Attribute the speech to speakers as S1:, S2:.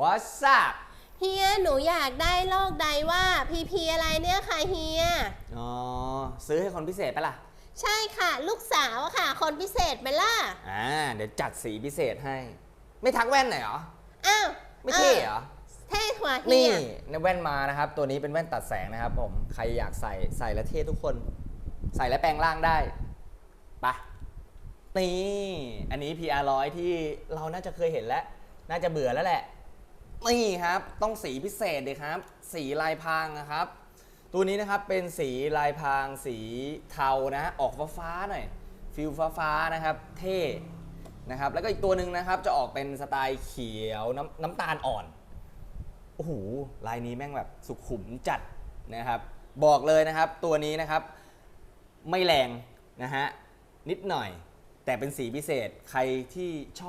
S1: What's up
S2: เฮียหนูอยากได้โลกใดว่าพีพีอะไรเนี่ยค่ะเฮีย
S1: อ๋อ ซื้อให้คนพิเศษปะล่ะ
S2: ใช่ค่ะ ลูกสาวอะค่ะ คนพิเศษไหมล่ะ
S1: อ่า เดี๋ยวจัดสีพิเศษให้ ไม่ทักแว่นหน่อยเหรอ
S2: อ้าว
S1: ไม่เท่เหรอ
S2: เท่กว่าเฮี
S1: นี่
S2: ย
S1: ในแว่นมานะครับ ตัวนี้เป็นแว่นตัดแสงนะครับผม ใครอยากใส่ใส่แล้วเท่ทุกคน ใส่แล้วแปลงร่างได้ไปะนี่ อันนี้ PR ร้อยที่เราน่าจะเคยเห็นแล้ว น่าจะเบื่อแล้วแหละ นี่ครับต้องสีพิเศษเลยครับ สีลายพรางนะครับ ตัวนี้นะครับเป็นสีลายพรางสีเทานะออกฟ้าๆหน่อยฟิลฟ้าๆนะครับ เท่นะครับแล้วก็อีกตัวหนึ่งนะครับจะออกเป็นสไตล์เขียวน้ำน้ำตาลอ่อนโอ้โหลายนี้แม่งแบบสุขุมจัดนะครับ บอกเลยนะครับ ตัวนี้นะครับไม่แรงนะฮะนิดหน่อย แต่เป็นสีพิเศษใครที่ชอบ